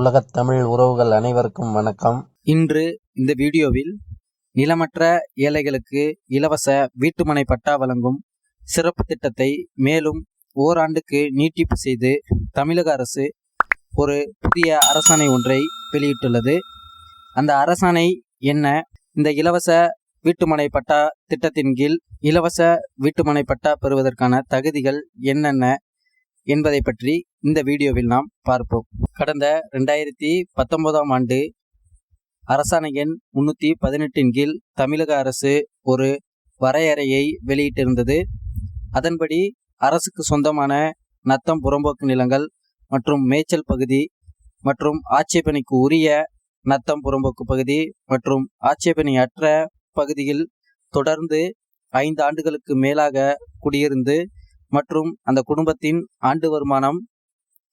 உலகத் தமிழ் உறவுகள் அனைவருக்கும் வணக்கம். இன்று இந்த வீடியோவில் நிலமற்ற ஏழைகளுக்கு இலவச வீட்டுமனை பட்டா வழங்கும் சிறப்பு திட்டத்தை மேலும் ஓராண்டுக்கு நீட்டிப்பு செய்து தமிழக அரசு ஒரு புதிய அரசாணை ஒன்றை வெளியிட்டுள்ளது. அந்த அரசாணை என்ன? இந்த இலவச வீட்டுமனை பட்டா திட்டத்தின் கீழ் இலவச வீட்டுமனை பட்டா பெறுவதற்கான தகுதிகள் என்னென்ன? என்பதை பற்றி இந்த வீடியோவில் நாம் பார்ப்போம். கடந்த ரெண்டாயிரத்தி பத்தொன்பதாம் ஆண்டு அரசாணை எண் முன்னூற்றி பதினெட்டின் கீழ் தமிழக அரசு ஒரு வரையறையை வெளியிட்டிருந்தது. அதன்படி அரசுக்கு சொந்தமான நத்தம் புறம்போக்கு நிலங்கள் மற்றும் மேய்ச்சல் பகுதி மற்றும் ஆட்சேபனைக்கு உரிய நத்தம் புறம்போக்கு பகுதி மற்றும் ஆட்சேபனையற்ற பகுதியில் தொடர்ந்து ஐந்து ஆண்டுகளுக்கு மேலாக குடியிருந்து மற்றும் அந்த குடும்பத்தின் ஆண்டு வருமானம்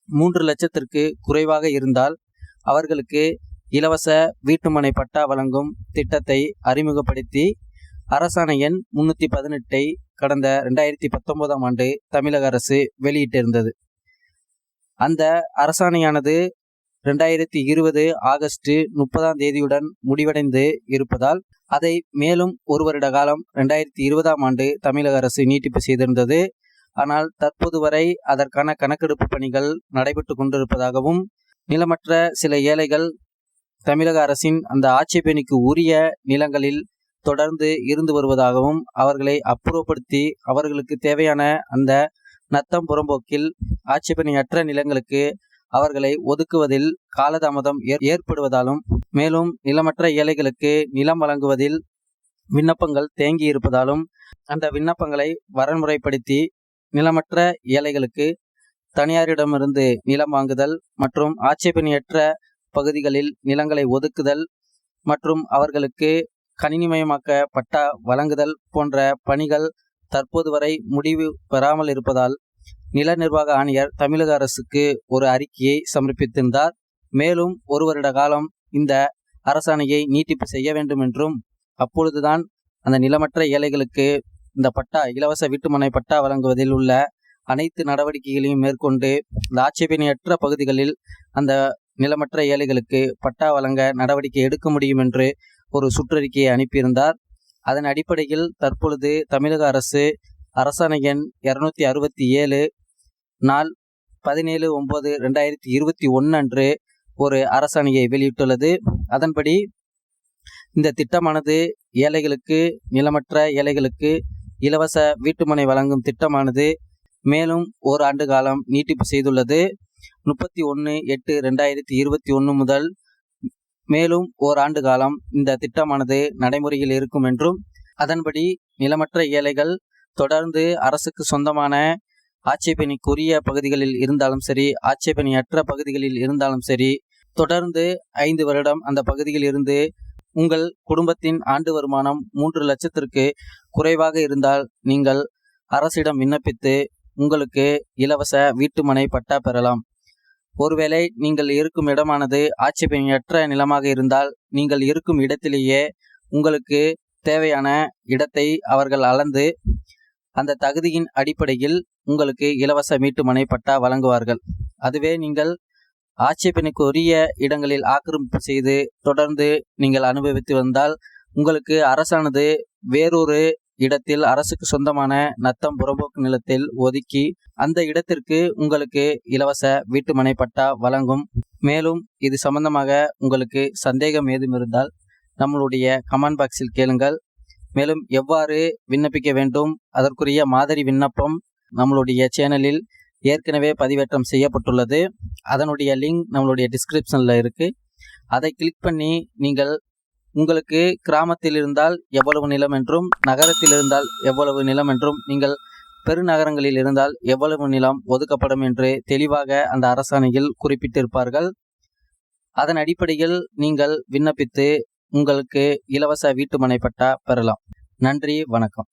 மூன்று லட்சத்திற்கு குறைவாக இருந்தால் அவர்களுக்கு இலவச வீட்டுமனை பட்டா வழங்கும் திட்டத்தை அறிமுகப்படுத்தி அரசாணை எண் முன்னூற்றி பதினெட்டை கடந்த ரெண்டாயிரத்தி பத்தொன்பதாம் ஆண்டு தமிழக அரசு வெளியிட்டிருந்தது. அந்த அரசாணையானது ரெண்டாயிரத்தி இருபது ஆகஸ்ட் முப்பதாம் தேதியுடன் முடிவடைந்து இருப்பதால் அதை மேலும் ஒரு வருட காலம் ரெண்டாயிரத்தி இருபதாம் ஆண்டு தமிழக அரசு நீட்டிப்பு செய்திருந்தது. ஆனால் தற்போது வரை அதற்கான கணக்கெடுப்பு பணிகள் நடைபெற்று கொண்டிருப்பதாகவும் நிலமற்ற சில ஏழைகள் தமிழக அரசின் அந்த ஆட்சேபணிக்கு உரிய நிலங்களில் தொடர்ந்து இருந்து வருவதாகவும் அவர்களை அப்புறப்படுத்தி அவர்களுக்கு தேவையான அந்த நத்தம் புறம்போக்கில் ஆட்சேபணியற்ற நிலங்களுக்கு அவர்களை ஒதுக்குவதில் காலதாமதம் ஏற்படுவதாலும் மேலும் நிலமற்ற ஏழைகளுக்கு நிலம் வழங்குவதில் விண்ணப்பங்கள் தேங்கி இருப்பதாலும் அந்த விண்ணப்பங்களை வரன்முறைப்படுத்தி நிலமற்ற ஏழைகளுக்கு தனியாரிடமிருந்து நிலம் வாங்குதல் மற்றும் ஆட்சேபணியற்ற பகுதிகளில் நிலங்களை ஒதுக்குதல் மற்றும் அவர்களுக்கு கணினிமயமாக்க பட்டா வழங்குதல் போன்ற பணிகள் தற்போது வரை முடிவு பெறாமல் இருப்பதால் நில நிர்வாக ஆணையர் தமிழக அரசுக்கு ஒரு அறிக்கையை சமர்ப்பித்திருந்தார். மேலும் ஒரு வருட காலம் இந்த அரசாணையை நீட்டிப்பு செய்ய வேண்டும் என்றும் அப்பொழுதுதான் அந்த நிலமற்ற ஏழைகளுக்கு இந்த பட்டா இலவச வீட்டுமனை பட்டா வழங்குவதில் உள்ள அனைத்து நடவடிக்கைகளையும் மேற்கொண்டு இந்த ஆட்சேபனையற்ற பகுதிகளில் அந்த நிலமற்ற ஏழைகளுக்கு பட்டா வழங்க நடவடிக்கை எடுக்க முடியும் என்று ஒரு சுற்றறிக்கையை அனுப்பியிருந்தார். அதன் அடிப்படையில் தற்பொழுது தமிழக அரசு அரசாணை எண் இரநூத்தி அறுபத்தி ஏழு நாள் பதினேழு ஒம்பது ரெண்டாயிரத்தி இருபத்தி ஒன்று அன்று ஒரு அரசாணையை வெளியிட்டுள்ளது. அதன்படி இந்த திட்டமானது ஏழைகளுக்கு நிலமற்ற ஏழைகளுக்கு இலவச வீட்டுமனை வழங்கும் திட்டமானது மேலும் ஒரு ஆண்டு காலம் நீட்டிப்பு செய்துள்ளது. முப்பத்தி ஒன்று எட்டு ரெண்டாயிரத்தி இருபத்தி ஒன்று முதல் மேலும் ஓராண்டு காலம் இந்த திட்டமானது நடைமுறையில் இருக்கும் என்றும் அதன்படி நிலமற்ற ஏழைகள் தொடர்ந்து அரசுக்கு சொந்தமான ஆட்சேபணிக்குரிய பகுதிகளில் இருந்தாலும் சரி ஆட்சேபணியற்ற பகுதிகளில் இருந்தாலும் சரி தொடர்ந்து ஐந்து வருடம் அந்த பகுதியில் இருந்து உங்கள் குடும்பத்தின் ஆண்டு வருமானம் மூன்று லட்சத்திற்கு குறைவாக இருந்தால் நீங்கள் அரசிடம் விண்ணப்பித்து உங்களுக்கு இலவச வீட்டுமனை பட்டா பெறலாம். ஒருவேளை நீங்கள் இருக்கும் இடமானது ஆட்சேபனையற்ற நிலமாக இருந்தால் நீங்கள் இருக்கும் இடத்திலேயே உங்களுக்கு தேவையான இடத்தை அவர்கள் அளந்து அந்த தகுதியின் அடிப்படையில் உங்களுக்கு இலவச வீட்டுமனை பட்டா வழங்குவார்கள். அதுவே நீங்கள் ஆட்சேபனைக்குரிய இடங்களில் ஆக்கிரமிப்பு செய்து தொடர்ந்து நீங்கள் அனுபவித்து வந்தால் உங்களுக்கு அரசானது வேறொரு இடத்தில் அரசுக்கு சொந்தமான நத்தம் புறம்போக்கு நிலத்தில் ஒதுக்கி அந்த இடத்திற்கு உங்களுக்கு இலவச வீட்டுமனை பட்டா வழங்கும். மேலும் இது சம்பந்தமாக உங்களுக்கு சந்தேகம் ஏதும் இருந்தால் நம்மளுடைய கமெண்ட் பாக்ஸில் கேளுங்கள். மேலும் எவ்வாறு விண்ணப்பிக்க வேண்டும்? அதற்குரிய மாதிரி விண்ணப்பம் நம்மளுடைய சேனலில் ஏற்கனவே பதிவேற்றம் செய்யப்பட்டுள்ளது. அதனுடைய லிங்க் நம்மளுடைய டிஸ்கிரிப்ஷனில் இருக்குது அதை கிளிக் பண்ணி நீங்கள் உங்களுக்கு கிராமத்தில் இருந்தால் எவ்வளவு நிலம் என்றும் நகரத்தில் இருந்தால் எவ்வளவு நிலம் என்றும் நீங்கள் பெருநகரங்களில் இருந்தால் எவ்வளவு நிலம் ஒதுக்கப்படும் என்று தெளிவாக அந்த அரசாணையில் குறிப்பிட்டிருப்பார்கள். அதன் அடிப்படையில் நீங்கள் விண்ணப்பித்து உங்களுக்கு இலவச வீட்டுமனை பட்டா பெறலாம். நன்றி வணக்கம்.